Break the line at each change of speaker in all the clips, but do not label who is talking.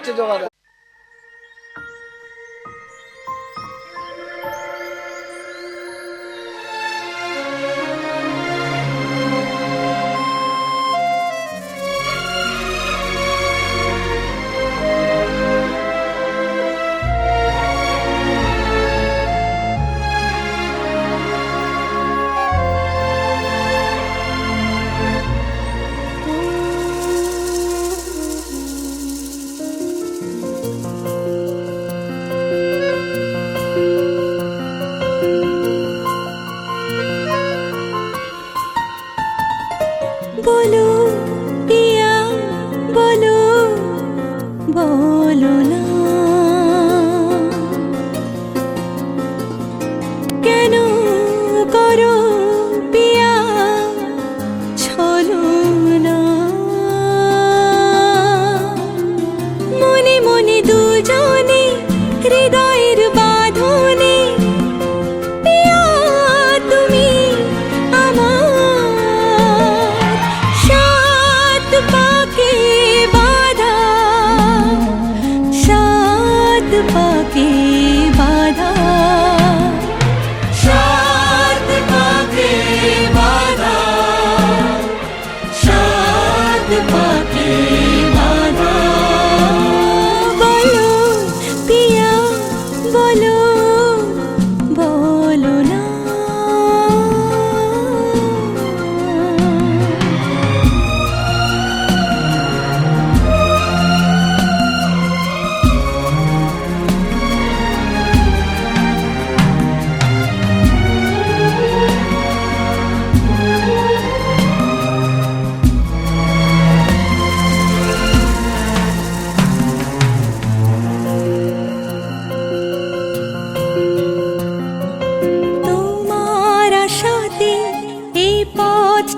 যাচ্ছে জোগাড়
বলো পিয়া বলো বলো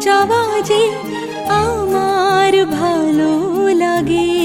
যাওয়া যে আমার ভালো লাগে।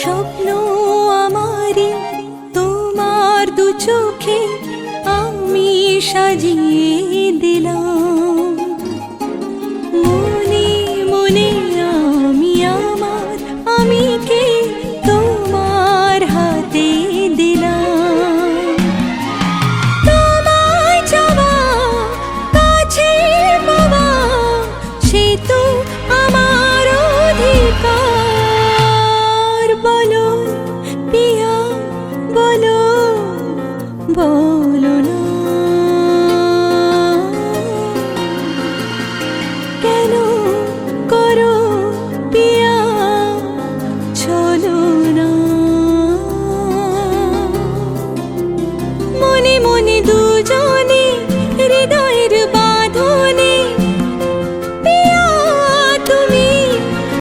স্বপ্ন আমারি তোমার দু চোখে আমি সাজিয়ে দিলাম। বলো বলো কেন করো পিয়া চলো না। মনে মনে দুজনে